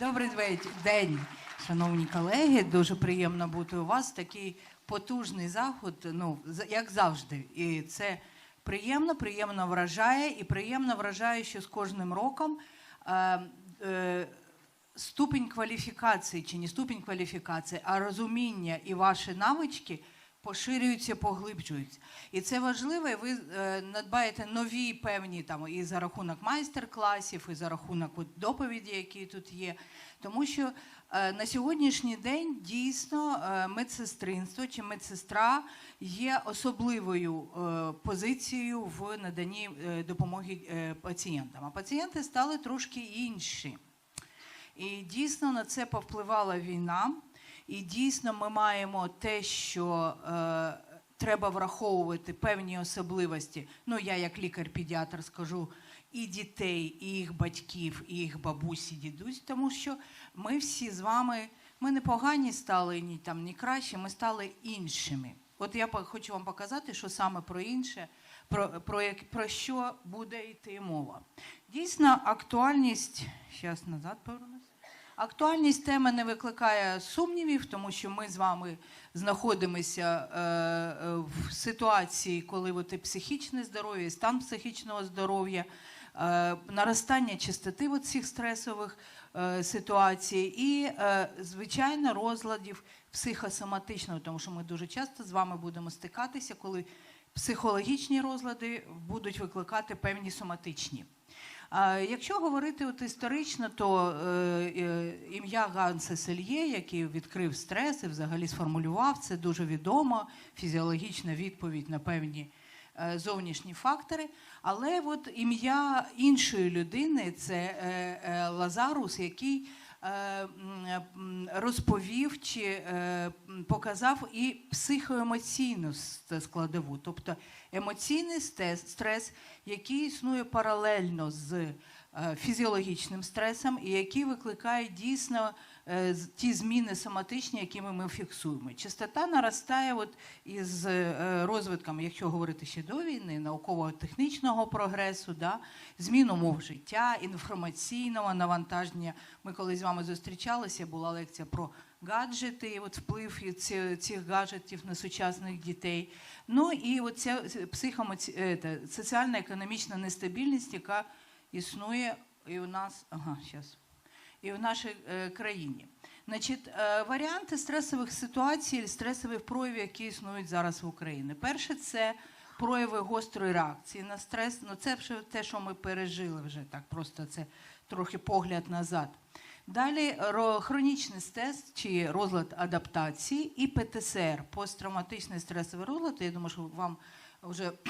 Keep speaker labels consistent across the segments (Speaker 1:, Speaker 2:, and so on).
Speaker 1: Добрий день, шановні колеги. Дуже приємно бути у вас. Такий потужний заход, ну як завжди. І це приємно, приємно вражає, і приємно вражає, що з кожним роком. Е, е, Ступінь кваліфікації чи не ступінь кваліфікації, а розуміння і ваші навички поширюються, поглиблюються. І це важливо, і ви е, надбаєте нові певні там і за рахунок майстер-класів, і за рахунок доповіді, які тут є. Тому що е, на сьогоднішній день дійсно е, медсестринство чи медсестра є особливою позицією в наданні допомоги пацієнтам. А пацієнти стали трошки інші. І дійсно на це повпливала війна. І дійсно ми маємо те, що е, треба враховувати певні особливості. Ну, я як лікар-педіатр скажу і дітей, і їх батьків, і їх бабусі, дідусь, тому що ми всі з вами, ми не погані стали, ні там ні кращі, ми стали іншими. От я хочу вам показати, що саме про інше, про, про, про що буде йти мова. Дійсно, актуальність, зараз назад повернусь. Актуальність теми не викликає сумнівів, тому що ми з вами знаходимося е, в ситуації, коли от психічне здоров'я, стан психічного здоров'я, е, наростання частоти цих стресових е, ситуацій і, звичайно, розладів психосоматичного, тому що ми дуже часто з вами будемо стикатися, коли психологічні розлади будуть викликати певні соматичні. Якщо говорити от історично, то е, е, ім'я Ганса Сельє, який відкрив стрес і взагалі сформулював, це дуже відома фізіологічна відповідь на певні е, зовнішні фактори. Але от ім'я іншої людини це Лазарус, який розповів чи е, показав і психоемоційну складову, тобто емоційний стрес, який існує паралельно з е, фізіологічним стресом, і який викликає дійсно е, ті зміни соматичні, які ми, фіксуємо. Частота наростає от із е, розвитком, якщо говорити ще до війни, науково-технічного прогресу, да, змін умов життя, інформаційного навантаження. Ми коли з вами зустрічалися, була лекція про гаджети, от вплив цих гаджетів на сучасних дітей. Ну і оця психомоці... е, соціально-економічна нестабільність, яка існує і у нас. Ага, щас. І в нашій е, країні. Значить, е, варіанти стресових ситуацій, стресових проявів, які існують зараз в Україні. Перше, це прояви гострої реакції на стрес. Ну, це вже те, що ми пережили вже так, просто це трохи погляд назад. Далі хронічний стрес чи розлад адаптації і ПТСР, посттравматичний стресовий розлад. Я думаю, що вам вже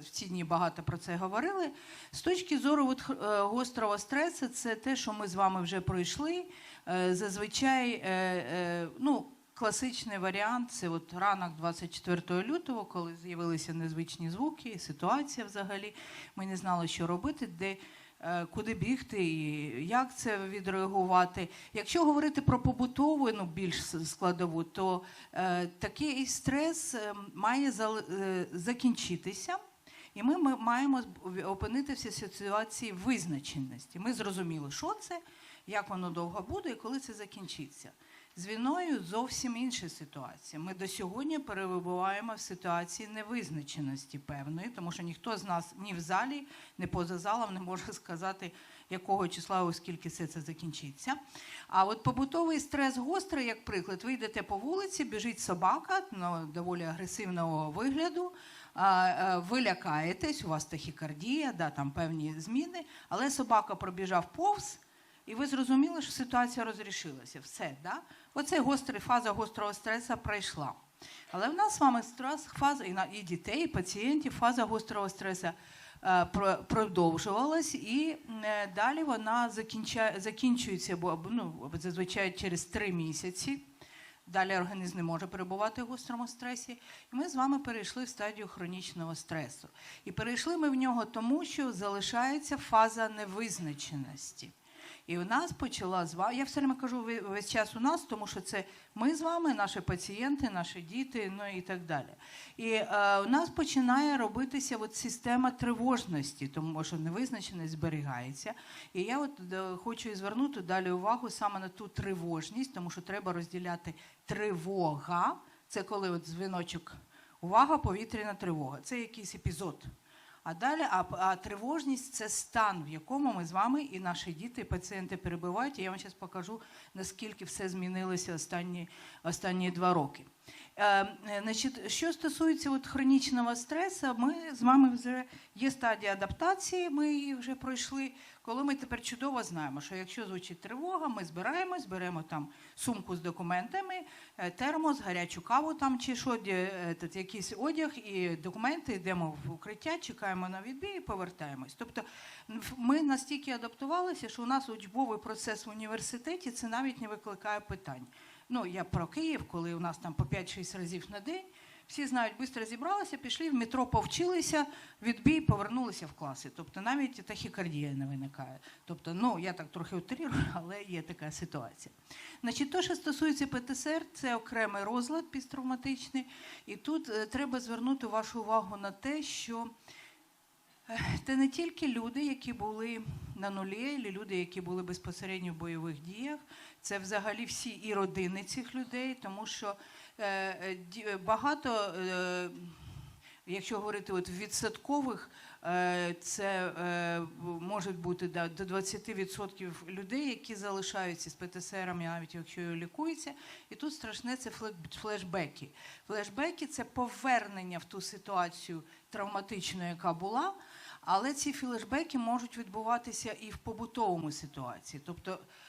Speaker 1: в ці дні багато про це говорили. З точки зору е, гострого стресу, це те, що ми з вами вже пройшли. Е, Зазвичай, е, ну, класичний варіант це от ранок 24 лютого, коли з'явилися незвичні звуки, ситуація взагалі. Ми не знали, що робити, де куди бігти і як це відреагувати. Якщо говорити про побутову, ну більш складову, то е, такий стрес е, має е, закінчитися. І ми, ми маємо опинитися в ситуації визначеності. Ми зрозуміли, що це, як воно довго буде і коли це закінчиться. З війною зовсім інша ситуація. Ми до сьогодні перебуваємо в ситуації невизначеності певної, тому що ніхто з нас ні в залі, ні поза залом не може сказати, якого числа, оскільки все це закінчиться. А от побутовий стрес гострий, як приклад, ви йдете по вулиці, біжить собака ну, доволі агресивного вигляду. а, Ви лякаєтесь, у вас тахікардія, да, там певні зміни, але собака пробіжав повз, і ви зрозуміли, що ситуація розрішилася. Все, да? Оце гостра фаза гострого стресу пройшла. Але в нас з вами стрес, фаза і, на, і дітей, і пацієнтів, фаза гострого стресу е, продовжувалась, і е, далі вона закінча, закінчується, бо ну, зазвичай через три місяці. Далі організм не може перебувати в гострому стресі. І ми з вами перейшли в стадію хронічного стресу. І перейшли ми в нього тому, що залишається фаза невизначеності. І у нас почала з вами. Я все время кажу весь час у нас, тому що це ми з вами, наші пацієнти, наші діти, ну і так далі. І е, у нас починає робитися от система тривожності, тому що невизначеність зберігається. І я от е, хочу звернути далі увагу саме на ту тривожність, тому що треба розділяти тривога. Це коли от дзвіночок увага, повітряна тривога. Це якийсь епізод. А далі, а, а тривожність це стан, в якому ми з вами і наші діти, і пацієнти перебувають. І я вам зараз покажу, наскільки все змінилося останні, останні два роки. Е, значить, що стосується от хронічного стресу, ми з вами вже є стадія адаптації, ми її вже пройшли. Коли ми тепер чудово знаємо, що якщо звучить тривога, ми збираємось, беремо там сумку з документами, е, термос, гарячу каву там чи що, е, якийсь одяг і документи, йдемо в укриття, чекаємо на відбій і повертаємось. Тобто ми настільки адаптувалися, що у нас учбовий процес в університеті це навіть не викликає питань. Ну, я про Київ, коли у нас там по 5-6 разів на день. Всі знають, швидко зібралися, пішли в метро, повчилися, відбій, повернулися в класи. Тобто навіть тахікардія не виникає. Тобто, ну я так трохи утрирую, але є така ситуація. Значить, то, що стосується ПТСР, це окремий розлад пісттравматичний. І тут е, треба звернути вашу увагу на те, що е, це не тільки люди, які були на нулі, і люди, які були безпосередньо в бойових діях, це взагалі всі і родини цих людей, тому що багато, е, якщо говорити от відсоткових, е, це е, можуть бути да, до 20% людей, які залишаються з ПТСРами, навіть якщо і лікуються. І тут страшне це фле- флешбеки. Флешбеки це повернення в ту ситуацію травматичну, яка була. Але ці флешбеки можуть відбуватися і в побутовому ситуації. Тобто, е, е, е,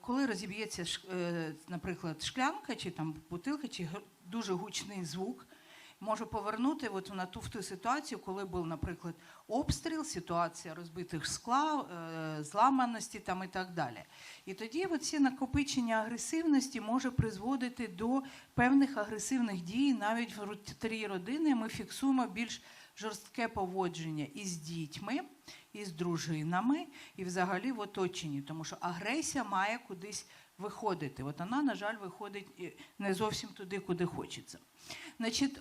Speaker 1: коли розіб'ється, ш- е, наприклад, шклянка чи там бутилка, чи дуже гучний звук, може повернути от на ту в ту ситуацію, коли був, наприклад, обстріл, ситуація розбитих скла, е, зламаності там і так далі. І тоді ці накопичення агресивності може призводити до певних агресивних дій. Навіть внутрі родини ми фіксуємо більш жорстке поводження із дітьми, із дружинами і взагалі в оточенні, тому що агресія має кудись виходити. От вона, на жаль, виходить не зовсім туди, куди хочеться. Значить,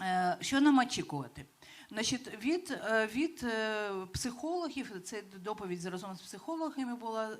Speaker 1: е, що нам очікувати? Значить, від, е, від е, психологів, це доповідь разом з психологами була,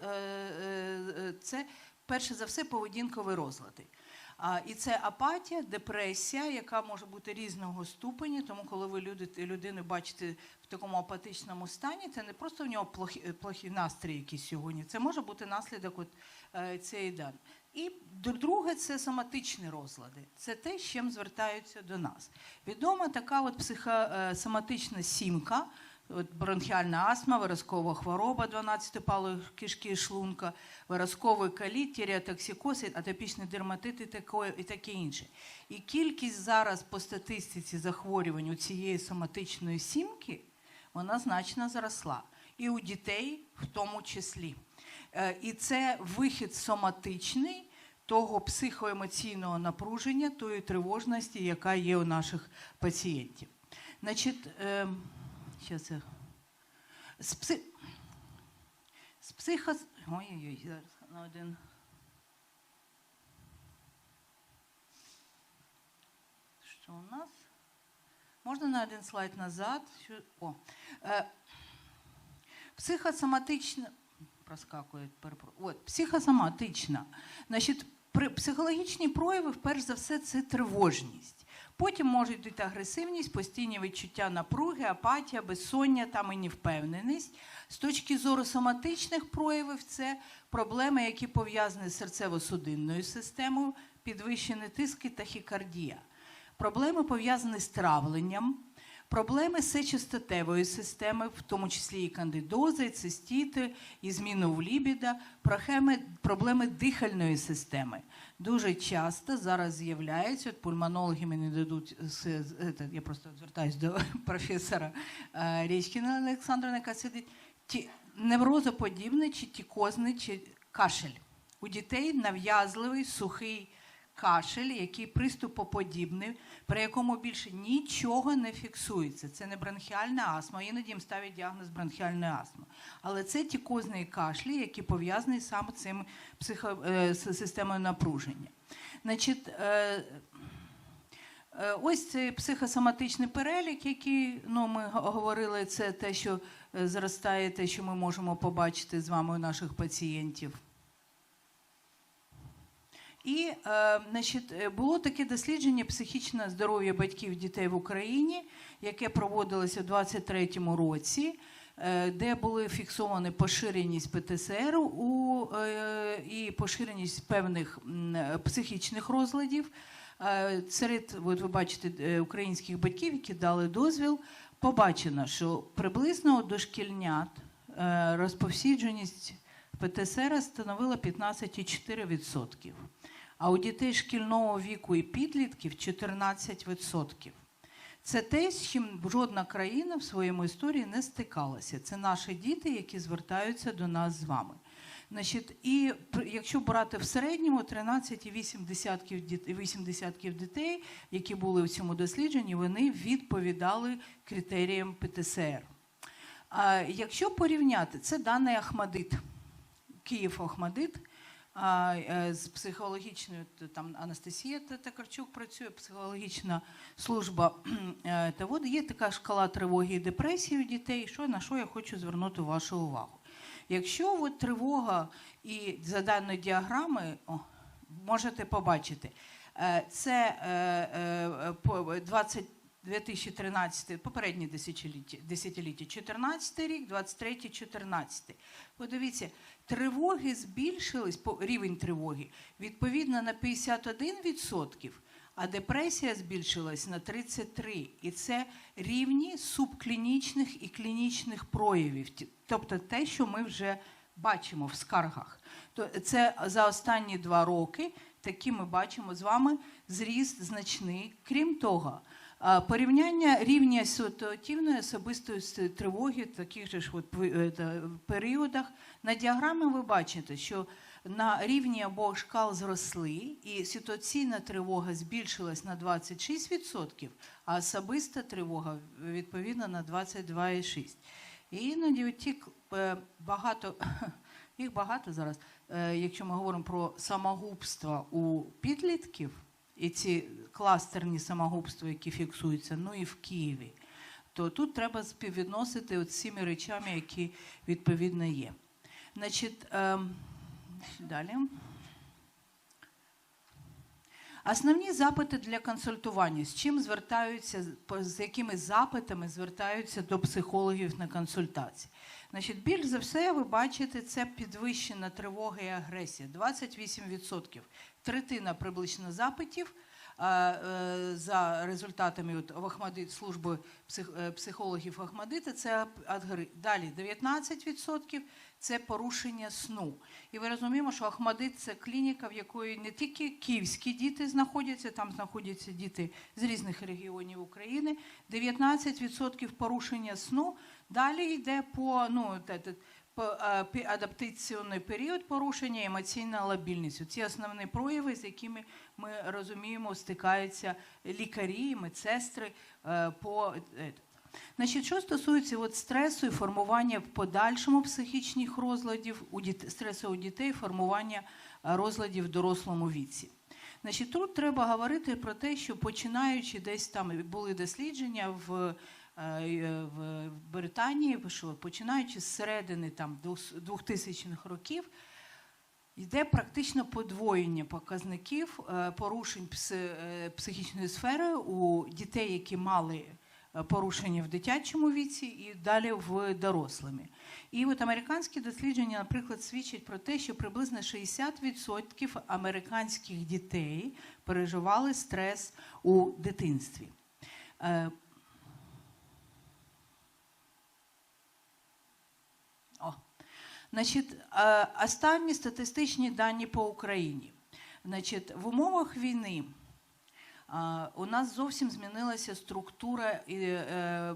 Speaker 1: це перше за все поведінкові розлади. А, І це апатія, депресія, яка може бути різного ступені. Тому, коли ви люди, людину бачите в такому апатичному стані, це не просто в нього плохі, плохий настрій якийсь сьогодні. Це може бути наслідок от, е, цієї дан. І друге це соматичні розлади. Це те, з чим звертаються до нас. Відома така от психосоматична сімка. Бронхіальна астма, виразкова хвороба 12 палої кишки і шлунка, виразковий каліт, тіріатоксикоз, атопічний дерматит і таке, і таке інше. І кількість зараз по статистиці захворювань у цієї соматичної сімки вона значно зросла. І у дітей в тому числі. Е, І це вихід соматичний того психоемоційного напруження, тої тривожності, яка є у наших пацієнтів. Значить, е, що це? З, пси... з психо... Ой-ой-ой, зараз на один. Що у нас? Можна на один слайд назад? Що... О. Е, психосоматична. Проскакує, перепро- От, психосоматична. Значить, при... психологічні прояви, перш за все, це тривожність. Потім можуть бути агресивність, постійні відчуття напруги, апатія, безсоння там і невпевненість. З точки зору соматичних проявів, це проблеми, які пов'язані з серцево-судинною системою, підвищений тиск і тахікардія. Проблеми пов'язані з травленням, проблеми сечостатевої системи, в тому числі і кандидози, і цистіти, і зміну в лібіда, прохеми- проблеми дихальної системи. Дуже часто зараз з'являються, от пульмонологи мені дадуть, я просто звертаюся до професора е, Річкіна Олександра, яка сидить, ті, неврозоподібний чи тікозний чи кашель. У дітей нав'язливий сухий кашель, який приступоподібний, при якому більше нічого не фіксується. Це не бронхіальна астма. Іноді їм ставлять діагноз бронхіальної астми. Але це тікозний кашлі, які пов'язані саме цим психо, е, системою напруження. Значить, е, Е, Ось цей психосоматичний перелік, який ну, ми говорили, це те, що зростає, те, що ми можемо побачити з вами у наших пацієнтів. І е, значить, е, було таке дослідження психічне здоров'я батьків дітей в Україні, яке проводилося у 2023 році, е, де були фіксовані поширеність ПТСР у, і поширеність певних психічних розладів. Серед, от ви бачите, українських батьків, які дали дозвіл, побачено, що приблизно у дошкільнят е, розповсюдженість ПТСР становила 15,4%, а у дітей шкільного віку і підлітків 14%. Це те, з чим жодна країна в своєму історії не стикалася. Це наші діти, які звертаються до нас з вами. Значить, і якщо брати в середньому 13,8 десятків діт- 8 десятків дітей, які були в цьому дослідженні, вони відповідали критеріям ПТСР. А якщо порівняти, це даний Ахмадит, Київ Ахмадит. А, е, з психологічною там Анастасія Токарчук працює, психологічна служба. Е, Та от є така шкала тривоги і депресії у дітей. Що на що я хочу звернути вашу увагу? Якщо от тривога і за даною діаграми, о, можете побачити, е, це е, е, по 20 2013, попереднє десятиліття, десятиліття, 14 рік, 23 14 Подивіться, тривоги збільшились, рівень тривоги, відповідно на 51%, а депресія збільшилась на 33%. І це рівні субклінічних і клінічних проявів, тобто те, що ми вже бачимо в скаргах. То це за останні два роки такі ми бачимо з вами зріст значний. Крім того, порівняння рівня ситуативної особистої тривоги в таких же ж от е, періодах на діаграмі ви бачите, що на рівні обох шкал зросли, і ситуаційна тривога збільшилась на 26%, а особиста тривога відповідно на 22,6%. І іноді ті е, багато, їх багато зараз, е, якщо ми говоримо про самогубства у підлітків, і ці кластерні самогубства, які фіксуються, ну і в Києві, то тут треба співвідносити от цими речами, які відповідно є. Значить, ем, далі. Основні запити для консультування. З чим звертаються, з- якими запитами звертаються до психологів на консультації? Значить, більш за все, ви бачите, це підвищена тривога і агресія. 28%. Третина приблизно запитів за результатами служби е, психологів Ахмадита, це адгри. Далі 19% це порушення сну. І ми розуміємо, що Ахмадит це клініка, в якої не тільки київські діти знаходяться, там знаходяться діти з різних регіонів України. 19% порушення сну. Далі йде по ну е, адаптаційний період порушення, емоційна лабільність. Ці основні прояви, з якими ми розуміємо, стикаються лікарі, медсестри е, по е, Значить, що стосується от стресу і формування в подальшому психічних розладів у дітей, стресу у дітей, формування е, розладів в дорослому віці. Значить, тут треба говорити про те, що починаючи десь там були дослідження в, в Британії, що починаючи з середини там 2000-х років, Йде практично подвоєння показників е, порушень е, психічної сфери у дітей, які мали е, порушення в дитячому віці, і далі в дорослими. І от американські дослідження, наприклад, свідчать про те, що приблизно 60% американських дітей переживали стрес у дитинстві. Е, О. Значить, е, останні статистичні дані по Україні. Значить, в умовах війни е, у нас зовсім змінилася структура, е,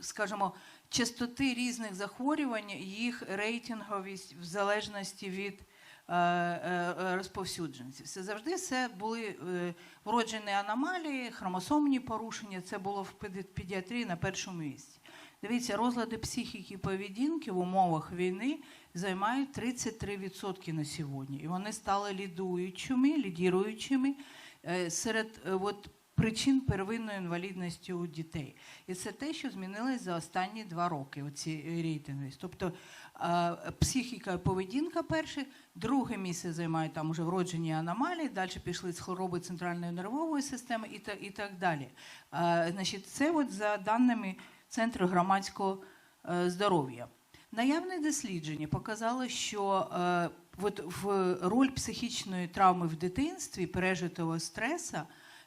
Speaker 1: скажімо, частоти різних захворювань, їх рейтинговість в залежності від розповсюдженців. Це завжди все були вроджені аномалії, хромосомні порушення. Це було в педі- педіатрії на першому місці. Дивіться, розлади психіки поведінки в умовах війни займають 33% на сьогодні. І вони стали лідуючими, лідіруючими е, серед е, от, причин первинної інвалідності у дітей. І це те, що змінилось за останні два роки, оці рейтинги. Тобто е, психіка і поведінка перше, друге місце займають там уже вроджені аномалії, далі пішли з хвороби центральної нервової системи і, та, і так далі. Значить, це от за даними Центру громадського е, здоров'я. Наявне дослідження показало, що е, от в роль психічної травми в дитинстві, пережитого стреса,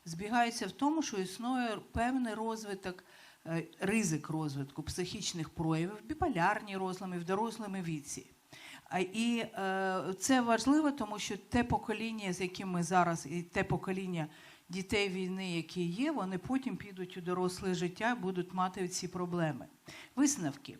Speaker 1: збігається в тому, що існує певний розвиток, е, ризик розвитку психічних проявів, біполярні розлади в дорослому віці. І це важливо, тому що те покоління, з яким ми зараз, і те покоління дітей війни, які є, вони потім підуть у доросле життя будуть мати ці проблеми. Висновки.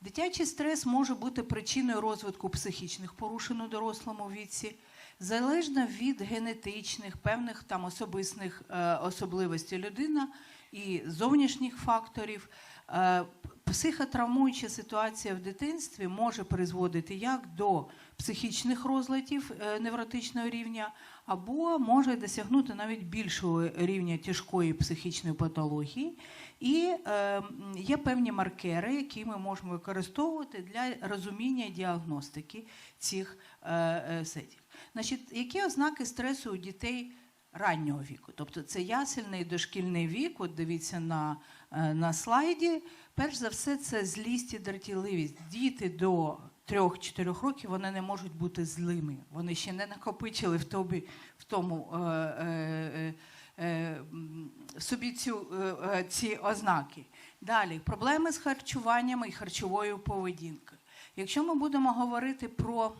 Speaker 1: Дитячий стрес може бути причиною розвитку психічних порушень у дорослому віці, залежно від генетичних, певних там особистих е, особливостей людина і зовнішніх факторів. Е, психотравмуюча ситуація в дитинстві може призводити як до психічних розладів е, невротичного рівня, або може досягнути навіть більшого рівня тяжкої психічної патології. І е, є певні маркери, які ми можемо використовувати для розуміння діагностики цих е, е, сетів. Значить, які ознаки стресу у дітей раннього віку? Тобто це ясельний дошкільний вік, от дивіться на, е, на слайді. Перш за все, це злість і дратівливість. Діти до 3-4 років вони не можуть бути злими. Вони ще не накопичили в тобі в тому. Е, е, е, в собі цю, е, е, ці ознаки. Далі проблеми з харчуванням і харчовою поведінкою. Якщо ми будемо говорити про,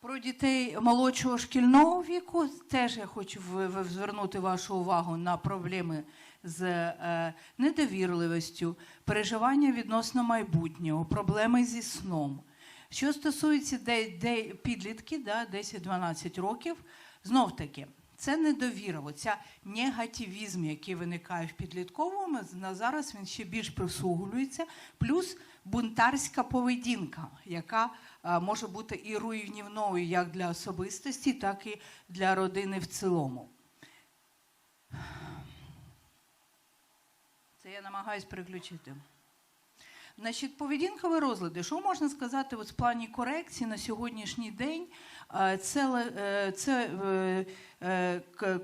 Speaker 1: про дітей молодшого шкільного віку, теж я хочу в- в- звернути вашу увагу на проблеми з е, недовірливістю, переживання відносно майбутнього, проблеми зі сном. Що стосується де, де підлітки, да, 10-12 років, знов таки, це недовіра, оця негативізм, який виникає в підлітковому, на зараз він ще більш присугулюється, плюс бунтарська поведінка, яка е, може бути і руйнівною як для особистості, так і для родини в цілому. Це я намагаюсь переключити. Значить, поведінкові розлади. Що можна сказати от в плані корекції на сьогоднішній день? Е, Це, е, це е,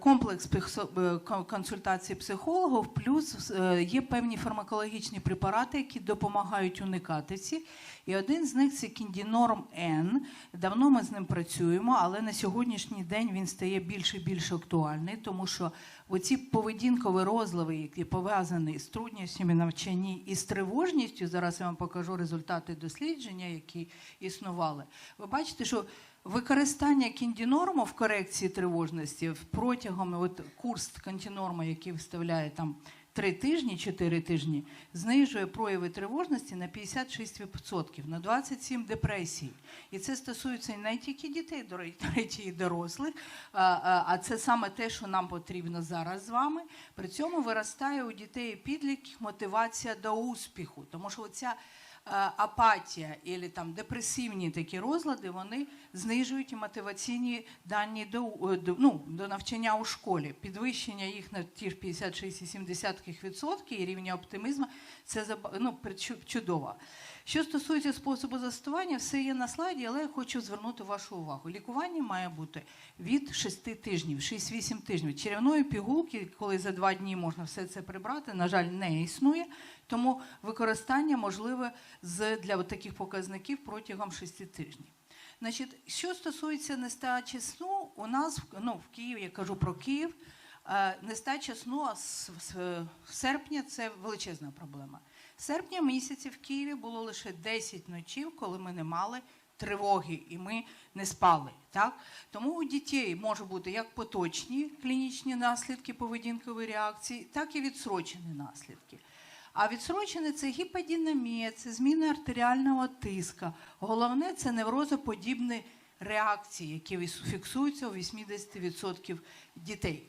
Speaker 1: комплекс психо- е, консультацій психологів, плюс е, є певні фармакологічні препарати, які допомагають уникати ці. І один з них це кіндінорм Н. Давно ми з ним працюємо, але на сьогоднішній день він стає більше і більш актуальний, тому що оці поведінкові розлади, які пов'язані з труднощами навчанні і з тривожністю, зараз я вам покажу результати дослідження, які існували. Ви бачите, що використання кіндінорму в корекції тривожності протягом от, курс кантінорма, який виставляє там. Три тижні, чотири тижні знижує прояви тривожності на 56%, на 27 депресій. І це стосується не тільки дітей, до речі, і дорослих, а, це саме те, що нам потрібно зараз з вами. При цьому виростає у дітей і підлітків мотивація до успіху, тому що оця апатія або там депресивні такі розлади, вони знижують мотиваційні дані до, е, до, ну, до навчання у школі. Підвищення їх на ті ж 56,7% і рівня оптимізму це ну, чудово. Що стосується способу застосування, все є на слайді, але я хочу звернути вашу увагу. Лікування має бути від 6 тижнів, 6-8 тижнів. Черевної пігулки, коли за 2 дні можна все це прибрати, на жаль, не існує. Тому використання можливе для таких показників протягом 6 тижнів. Значить, що стосується нестачі сну, у нас ну, в Києві, я кажу про Київ, е, нестача сну з серпня це величезна проблема. З серпня місяці в Києві було лише 10 ночів, коли ми не мали тривоги і ми не спали. Так? Тому у дітей може бути як поточні клінічні наслідки поведінкової реакції, так і відсрочені наслідки. А відсрочене це гіподинамія, це зміна артеріального тиска. Головне це неврозоподібні реакції, які фіксуються у 80% дітей.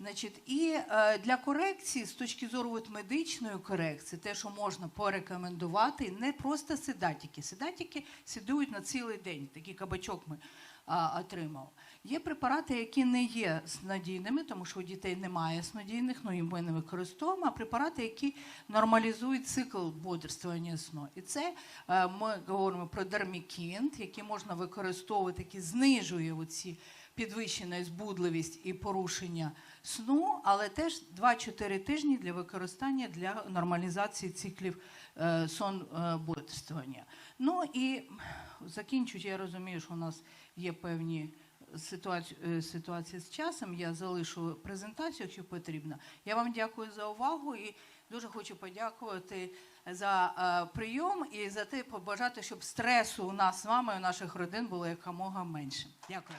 Speaker 1: Значить, і е, для корекції, з точки зору от медичної корекції, те, що можна порекомендувати, не просто седатики. Седатики сідують на цілий день. Такий кабачок ми а, отримав. Є препарати, які не є снодійними, тому що у дітей немає снодійних, ну і ми не використовуємо, а препарати, які нормалізують цикл бодрствування сну. І це е, ми говоримо про дермікінт, який можна використовувати, який знижує оці підвищена збудливість і порушення сну, але теж 2-4 тижні для використання для нормалізації циклів е, сон е, бодрствування. Ну і закінчуючи, я розумію, що у нас є певні ситуації, е, ситуації з часом. Я залишу презентацію, якщо потрібно. Я вам дякую за увагу і дуже хочу подякувати за е, прийом і за те побажати, щоб стресу у нас з вами, у наших родин було якомога менше. Дякую.